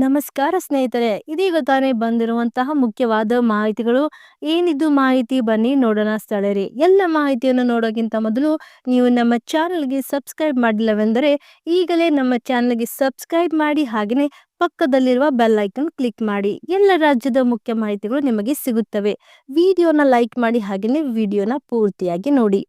ನಮಸ್ಕಾರ ಸ್ನೇಹಿತರೆ, ಇದೀಗ ತಾನೇ ಬಂದಿರುವಂತಹ ಮುಖ್ಯವಾದ ಮಾಹಿತಿಗಳು. ಏನಿದು ಮಾಹಿತಿ ಬನ್ನಿ ನೋಡೋಣ ಸ್ಥಳರಿ. ಎಲ್ಲ ಮಾಹಿತಿಯನ್ನು ನೋಡೋಕ್ಕಿಂತ ಮೊದಲು ನೀವು ನಮ್ಮ ಚಾನಲ್ಗೆ ಸಬ್ಸ್ಕ್ರೈಬ್ ಮಾಡಿಲ್ಲವೆಂದರೆ ಈಗಲೇ ನಮ್ಮ ಚಾನಲ್ಗೆ ಸಬ್ಸ್ಕ್ರೈಬ್ ಮಾಡಿ ಹಾಗೆಯೇ ಪಕ್ಕದಲ್ಲಿರುವ ಬೆಲ್ ಐಕನ್ ಕ್ಲಿಕ್ ಮಾಡಿ. ಎಲ್ಲ ರಾಜ್ಯದ ಮುಖ್ಯ ಮಾಹಿತಿಗಳು ನಿಮಗೆ ಸಿಗುತ್ತವೆ. ವಿಡಿಯೋನ ಲೈಕ್ ಮಾಡಿ ಹಾಗೆಯೇ ವಿಡಿಯೋನ ಪೂರ್ತಿಯಾಗಿ ನೋಡಿ.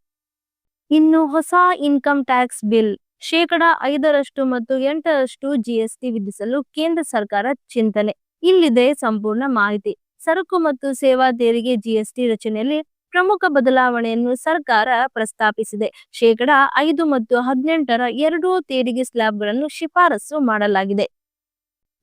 ಇನ್ನು ಹೊಸ ಇನ್ಕಮ್ ಟ್ಯಾಕ್ಸ್ ಬಿಲ್ ಶೇಕಡ ಐದರಷ್ಟು ಮತ್ತು ಎಂಟರಷ್ಟು ಜಿಎಸ್ಟಿ ವಿಧಿಸಲು ಕೇಂದ್ರ ಸರ್ಕಾರ ಚಿಂತನೆ. ಇಲ್ಲಿದೆ ಸಂಪೂರ್ಣ ಮಾಹಿತಿ. ಸರಕು ಮತ್ತು ಸೇವಾ ತೆರಿಗೆ ಜಿಎಸ್ಟಿ ರಚನೆಯಲ್ಲಿ ಪ್ರಮುಖ ಬದಲಾವಣೆಯನ್ನು ಸರ್ಕಾರ ಪ್ರಸ್ತಾಪಿಸಿದೆ. ಶೇಕಡಾ ಐದು ಮತ್ತು ಹದಿನೆಂಟರ ಎರಡೂ ತೆರಿಗೆ ಸ್ಲ್ಯಾಬ್ಗಳನ್ನು ಶಿಫಾರಸು ಮಾಡಲಾಗಿದೆ.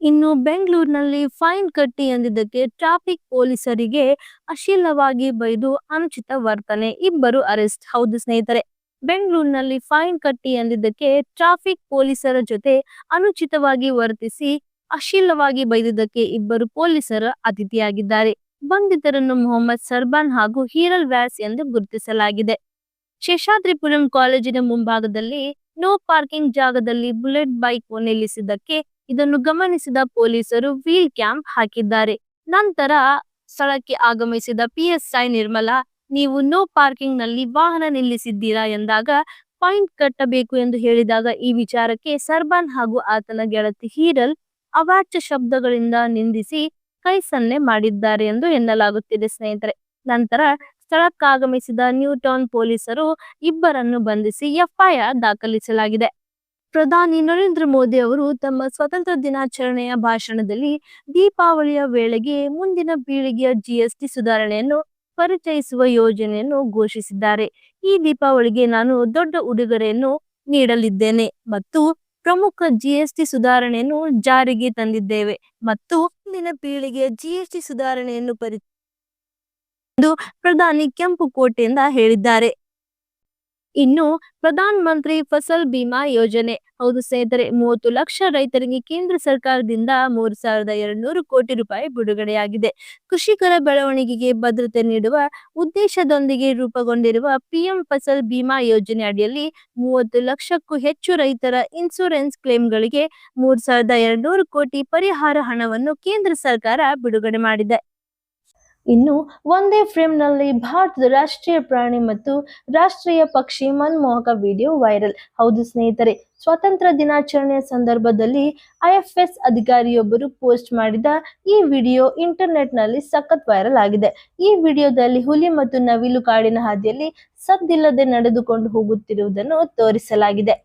ಇನ್ನು ಬೆಂಗಳೂರಿನಲ್ಲಿ ಫೈನ್ ಕಟ್ಟಿ ಎಂದಿದ್ದಕ್ಕೆ ಟ್ರಾಫಿಕ್ ಪೊಲೀಸರಿಗೆ ಅಶೀಲವಾಗಿ ಬೈದು ಅನುಚಿತ ವರ್ತನೆ. ಇಬ್ಬರು ಅರೆಸ್ಟ್. ಹೌದು ಸ್ನೇಹಿತರೆ. ಬೆಂಗಳೂರಿನಲ್ಲಿ ಫೈನ್ ಕಟ್ಟಿ ಎಂದಿದ್ದಕ್ಕೆ ಟ್ರಾಫಿಕ್ ಪೊಲೀಸರ ಜೊತೆ ಅನುಚಿತವಾಗಿ ವರ್ತಿಸಿ ಅಶೀಲವಾಗಿ ಬೈದಿದ್ದಕ್ಕೆ ಇಬ್ಬರು ಪೊಲೀಸರ ಅತಿಥಿಯಾಗಿದ್ದಾರೆ. ಬಂಧಿತರನ್ನು ಮೊಹಮ್ಮದ್ ಸರ್ಬಾನ್ ಹಾಗೂ ಹೀರಲ್ ವ್ಯಾಸ್ ಎಂದು ಗುರುತಿಸಲಾಗಿದೆ. ಶೇಷಾದ್ರಿಪುರಂ ಕಾಲೇಜಿನ ಮುಂಭಾಗದಲ್ಲಿ ನೋ ಪಾರ್ಕಿಂಗ್ ಜಾಗದಲ್ಲಿ ಬುಲೆಟ್ ಬೈಕ್ ನಿಲ್ಲಿಸಿದ್ದಕ್ಕೆ ಇದನ್ನು ಗಮನಿಸಿದ ಪೊಲೀಸರು ವೀಲ್ ಕ್ಯಾಂಪ್ ಹಾಕಿದ್ದಾರೆ. ನಂತರ ಸ್ಥಳಕ್ಕೆ ಆಗಮಿಸಿದ ಪಿಎಸ್ಐ ನಿರ್ಮಲಾ ನೀವು ನೋ ಪಾರ್ಕಿಂಗ್ನಲ್ಲಿ ವಾಹನ ನಿಲ್ಲಿಸಿದ್ದೀರಾ ಎಂದಾಗ ಪಾಯಿಂಟ್ ಕಟ್ಟಬೇಕು ಎಂದು ಹೇಳಿದಾಗ ಈ ವಿಚಾರಕ್ಕೆ ಸರ್ಬಾನ್ ಹಾಗೂ ಆತನ ಗೆಳತಿ ಹೀರಲ್ ಅವಾಚ್ಯ ಶಬ್ದಗಳಿಂದ ನಿಂದಿಸಿ ಕೈ ಸನ್ನೆ ಮಾಡಿದ್ದಾರೆ ಎಂದು ಎನ್ನಲಾಗುತ್ತಿದೆ ಸ್ನೇಹಿತರೆ. ನಂತರ ಸ್ಥಳಕ್ಕಾಗಮಿಸಿದ ನ್ಯೂಟೌನ್ ಪೊಲೀಸರು ಇಬ್ಬರನ್ನು ಬಂಧಿಸಿ ಎಫ್ಐಆರ್ ದಾಖಲಿಸಲಾಗಿದೆ. ಪ್ರಧಾನಿ ನರೇಂದ್ರ ಮೋದಿ ಅವರು ತಮ್ಮ ಸ್ವತಂತ್ರ ದಿನಾಚರಣೆಯ ಭಾಷಣದಲ್ಲಿ ದೀಪಾವಳಿಯ ವೇಳೆಗೆ ಮುಂದಿನ ಪೀಳಿಗೆಯ ಜಿಎಸ್ಟಿ ಸುಧಾರಣೆಯನ್ನು ಪರಿಚಯಿಸುವ ಯೋಜನೆಯನ್ನು ಘೋಷಿಸಿದ್ದಾರೆ. ಈ ದೀಪಾವಳಿಗೆ ನಾನು ದೊಡ್ಡ ಉಡುಗೊರೆಯನ್ನು ನೀಡಲಿದ್ದೇನೆ ಮತ್ತು ಪ್ರಮುಖ ಜಿಎಸ್ಟಿ ಸುಧಾರಣೆಯನ್ನು ಜಾರಿಗೆ ತಂದಿದ್ದೇವೆ ಮತ್ತು ಮುಂದಿನ ಪೀಳಿಗೆಯ ಜಿಎಸ್ಟಿ ಸುಧಾರಣೆಯನ್ನು ಪರಿ ಎಂದು ಪ್ರಧಾನಿ ಕೆಂಪು ಕೋಟೆಯಿಂದ ಹೇಳಿದ್ದಾರೆ. ಇನ್ನು ಪ್ರಧಾನ ಮಂತ್ರಿ ಫಸಲ್ ಬಿಮಾ ಯೋಜನೆ. ಹೌದು ಸ್ನೇಹಿತರೆ, ಮೂವತ್ತು ಲಕ್ಷ ರೈತರಿಗೆ ಕೇಂದ್ರ ಸರ್ಕಾರದಿಂದ ಮೂರು ಸಾವಿರದ ಎರಡ್ನೂರು ಕೋಟಿ ರೂಪಾಯಿ ಬಿಡುಗಡೆಯಾಗಿದೆ. ಕೃಷಿಕರ ಬೆಳವಣಿಗೆಗೆ ಭದ್ರತೆ ನೀಡುವ ಉದ್ದೇಶದೊಂದಿಗೆ ರೂಪುಗೊಂಡಿರುವ ಪಿಎಂ ಫಸಲ್ ಬಿಮಾ ಯೋಜನೆ ಅಡಿಯಲ್ಲಿ ಮೂವತ್ತು ಲಕ್ಷಕ್ಕೂ ಹೆಚ್ಚು ರೈತರ ಇನ್ಸೂರೆನ್ಸ್ ಕ್ಲೇಮ್ಗಳಿಗೆ ಮೂರು ಸಾವಿರದ ಎರಡ್ನೂರು ಕೋಟಿ ಪರಿಹಾರ ಹಣವನ್ನು ಕೇಂದ್ರ ಸರ್ಕಾರ ಬಿಡುಗಡೆ ಮಾಡಿದೆ. ಇನ್ನು ಒಂದೇ ಫ್ರೇಮ್ನಲ್ಲಿ ಭಾರತದ ರಾಷ್ಟ್ರೀಯ ಪ್ರಾಣಿ ಮತ್ತು ರಾಷ್ಟ್ರೀಯ ಪಕ್ಷಿ ಮನಮೋಹಕ ವಿಡಿಯೋ ವೈರಲ್. ಹೌದು ಸ್ನೇಹಿತರೆ, ಸ್ವಾತಂತ್ರ್ಯ ದಿನಾಚರಣೆಯ ಸಂದರ್ಭದಲ್ಲಿ ಐಎಫ್ಎಸ್ ಅಧಿಕಾರಿಯೊಬ್ಬರು ಪೋಸ್ಟ್ ಮಾಡಿದ ಈ ವಿಡಿಯೋ ಇಂಟರ್ನೆಟ್ನಲ್ಲಿ ಸಖತ್ ವೈರಲ್ ಆಗಿದೆ. ಈ ವಿಡಿಯೋದಲ್ಲಿ ಹುಲಿ ಮತ್ತು ನವಿಲು ಕಾಡಿನ ಹಾದಿಯಲ್ಲಿ ಸದ್ದಿಲ್ಲದೆ ನಡೆದುಕೊಂಡು ಹೋಗುತ್ತಿರುವುದನ್ನು ತೋರಿಸಲಾಗಿದೆ.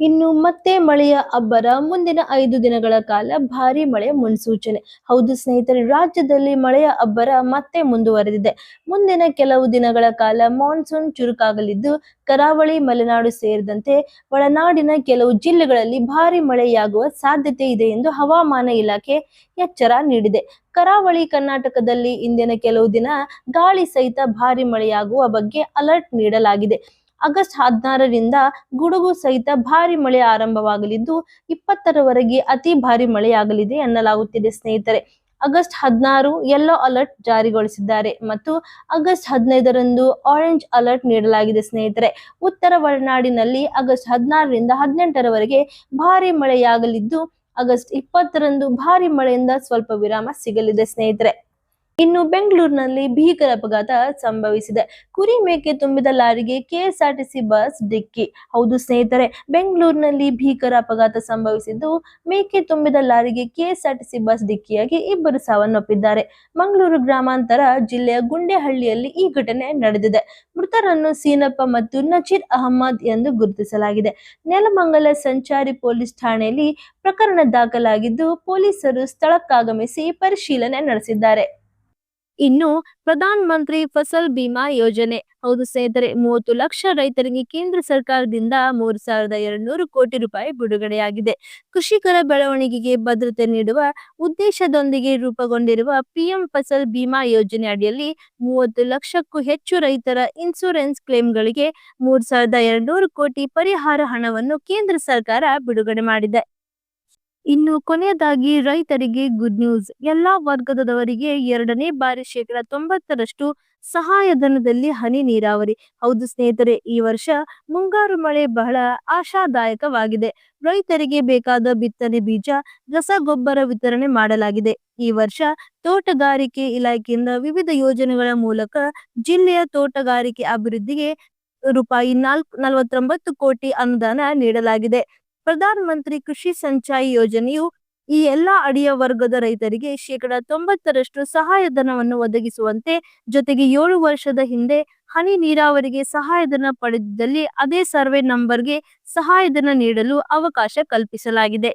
ಇನ್ನು ಮತ್ತೆ ಮಳೆಯ ಅಬ್ಬರ. ಮುಂದಿನ ಐದು ದಿನಗಳ ಕಾಲ ಭಾರಿ ಮಳೆ ಮುನ್ಸೂಚನೆ. ಹೌದು ಸ್ನೇಹಿತರೆ, ರಾಜ್ಯದಲ್ಲಿ ಮಳೆಯ ಅಬ್ಬರ ಮತ್ತೆ ಮುಂದುವರೆದಿದೆ. ಮುಂದಿನ ಕೆಲವು ದಿನಗಳ ಕಾಲ ಮಾನ್ಸೂನ್ ಚುರುಕಾಗಲಿದ್ದು, ಕರಾವಳಿ, ಮಲೆನಾಡು ಸೇರಿದಂತೆ ಒಳನಾಡಿನ ಕೆಲವು ಜಿಲ್ಲೆಗಳಲ್ಲಿ ಭಾರಿ ಮಳೆಯಾಗುವ ಸಾಧ್ಯತೆ ಇದೆ ಎಂದು ಹವಾಮಾನ ಇಲಾಖೆ ಎಚ್ಚರ ನೀಡಿದೆ. ಕರಾವಳಿ ಕರ್ನಾಟಕದಲ್ಲಿ ಇಂದಿನ ಕೆಲವು ದಿನ ಗಾಳಿ ಸಹಿತ ಭಾರಿ ಮಳೆಯಾಗುವ ಬಗ್ಗೆ ಅಲರ್ಟ್ ನೀಡಲಾಗಿದೆ. ಆಗಸ್ಟ್ ಹದಿನಾರರಿಂದ ಗುಡುಗು ಸಹಿತ ಭಾರಿ ಮಳೆ ಆರಂಭವಾಗಲಿದ್ದು, ಇಪ್ಪತ್ತರವರೆಗೆ ಅತಿ ಭಾರಿ ಮಳೆಯಾಗಲಿದೆ ಎನ್ನಲಾಗುತ್ತಿದೆ ಸ್ನೇಹಿತರೆ. ಆಗಸ್ಟ್ ಹದಿನಾರು ಯೆಲ್ಲೋ ಅಲರ್ಟ್ ಜಾರಿಗೊಳಿಸಿದ್ದಾರೆ ಮತ್ತು ಆಗಸ್ಟ್ ಹದಿನೈದರಂದು ಆರೆಂಜ್ ಅಲರ್ಟ್ ನೀಡಲಾಗಿದೆ ಸ್ನೇಹಿತರೆ. ಉತ್ತರ ಒಳನಾಡಿನಲ್ಲಿ ಆಗಸ್ಟ್ ಹದಿನಾರರಿಂದ ಹದಿನೆಂಟರವರೆಗೆ ಭಾರಿ ಮಳೆಯಾಗಲಿದ್ದು, ಆಗಸ್ಟ್ ಇಪ್ಪತ್ತರಂದು ಭಾರಿ ಮಳೆಯಿಂದ ಸ್ವಲ್ಪ ವಿರಾಮ ಸಿಗಲಿದೆ ಸ್ನೇಹಿತರೆ. ಇನ್ನು ಬೆಂಗಳೂರಿನಲ್ಲಿ ಭೀಕರ ಅಪಘಾತ ಸಂಭವಿಸಿದೆ. ಕುರಿ ಮೇಕೆ ತುಂಬಿದ ಲಾರಿಗೆ ಕೆಎಸ್ಆರ್ಟಿಸಿ ಬಸ್ ಡಿಕ್ಕಿ. ಹೌದು ಸ್ನೇಹಿತರೆ, ಬೆಂಗಳೂರಿನಲ್ಲಿ ಭೀಕರ ಅಪಘಾತ ಸಂಭವಿಸಿದ್ದು, ಮೇಕೆ ತುಂಬಿದ ಲಾರಿಗೆ ಕೆಎಸ್ಆರ್ಟಿಸಿ ಬಸ್ ಡಿಕ್ಕಿಯಾಗಿ ಇಬ್ಬರು ಸಾವನ್ನಪ್ಪಿದ್ದಾರೆ. ಮಂಗಳೂರು ಗ್ರಾಮಾಂತರ ಜಿಲ್ಲೆಯ ಗುಂಡೆಹಳ್ಳಿಯಲ್ಲಿ ಈ ಘಟನೆ ನಡೆದಿದೆ. ಮೃತರನ್ನು ಸೀನಪ್ಪ ಮತ್ತು ನಜೀರ್ ಅಹಮ್ಮದ್ ಎಂದು ಗುರುತಿಸಲಾಗಿದೆ. ನೆಲಮಂಗಲ ಸಂಚಾರಿ ಪೊಲೀಸ್ ಠಾಣೆಯಲ್ಲಿ ಪ್ರಕರಣ ದಾಖಲಾಗಿದ್ದು, ಪೊಲೀಸರು ಸ್ಥಳಕ್ಕಾಗಮಿಸಿ ಪರಿಶೀಲನೆ ನಡೆಸಿದ್ದಾರೆ. ಇನ್ನು ಪ್ರಧಾನ ಮಂತ್ರಿ ಫಸಲ್ ಬಿಮಾ ಯೋಜನೆ. ಹೌದು ಸ್ನೇಹಿತರೆ, ಮೂವತ್ತು ಲಕ್ಷ ರೈತರಿಗೆ ಕೇಂದ್ರ ಸರ್ಕಾರದಿಂದ ಮೂರು ಸಾವಿರದ ಎರಡ್ನೂರು ಕೋಟಿ ರೂಪಾಯಿ ಬಿಡುಗಡೆಯಾಗಿದೆ. ಕೃಷಿಕರ ಬೆಳವಣಿಗೆಗೆ ಭದ್ರತೆ ನೀಡುವ ಉದ್ದೇಶದೊಂದಿಗೆ ರೂಪುಗೊಂಡಿರುವ ಪಿಎಂ ಫಸಲ್ ಬಿಮಾ ಯೋಜನೆ ಅಡಿಯಲ್ಲಿ ಮೂವತ್ತು ಲಕ್ಷಕ್ಕೂ ಹೆಚ್ಚು ರೈತರ ಇನ್ಸೂರೆನ್ಸ್ ಕ್ಲೇಮ್ಗಳಿಗೆ ಮೂರು ಸಾವಿರದ ಎರಡ್ನೂರು ಕೋಟಿ ಪರಿಹಾರ ಹಣವನ್ನು ಕೇಂದ್ರ ಸರ್ಕಾರ ಬಿಡುಗಡೆ ಮಾಡಿದೆ. ಇನ್ನು ಕೊನೆಯದಾಗಿ ರೈತರಿಗೆ ಗುಡ್ ನ್ಯೂಸ್ ಎಲ್ಲಾ ವರ್ಗದವರಿಗೆ ಎರಡನೇ ಬಾರಿ ಶೇಕಡ ತೊಂಬತ್ತರಷ್ಟು ಸಹಾಯಧನದಲ್ಲಿ ಹನಿ ನೀರಾವರಿ. ಹೌದು ಸ್ನೇಹಿತರೆ, ಈ ವರ್ಷ ಮುಂಗಾರು ಮಳೆ ಬಹಳ ಆಶಾದಾಯಕವಾಗಿದೆ. ರೈತರಿಗೆ ಬೇಕಾದ ಬಿತ್ತನೆ ಬೀಜ, ರಸಗೊಬ್ಬರ ವಿತರಣೆ ಮಾಡಲಾಗಿದೆ. ಈ ವರ್ಷ ತೋಟಗಾರಿಕೆ ಇಲಾಖೆಯಿಂದ ವಿವಿಧ ಯೋಜನೆಗಳ ಮೂಲಕ ಜಿಲ್ಲೆಯ ತೋಟಗಾರಿಕೆ ಅಭಿವೃದ್ಧಿಗೆ ರೂಪಾಯಿ ನಾಲ್ಕು ನಲವತ್ತೊಂಬತ್ತು ಕೋಟಿ ಅನುದಾನ ನೀಡಲಾಗಿದೆ. ಪ್ರಧಾನ ಮಂತ್ರಿ ಕೃಷಿ ಸಂಚಾಯಿ ಯೋಜನೆಯು ಈ ಎಲ್ಲಾ ಅಡಿಯ ವರ್ಗದ ರೈತರಿಗೆ ಶೇಕಡ ತೊಂಬತ್ತರಷ್ಟು ಸಹಾಯಧನವನ್ನು ಒದಗಿಸುವಂತೆ, ಜೊತೆಗೆ ಏಳು ವರ್ಷದ ಹಿಂದೆ ಹನಿ ನೀರಾವರಿಗೆ ಸಹಾಯಧನ ಪಡೆದಿದ್ದಲ್ಲಿ ಅದೇ ಸರ್ವೆ ನಂಬರ್ಗೆ ಸಹಾಯಧನ ನೀಡಲು ಅವಕಾಶ ಕಲ್ಪಿಸಲಾಗಿದೆ.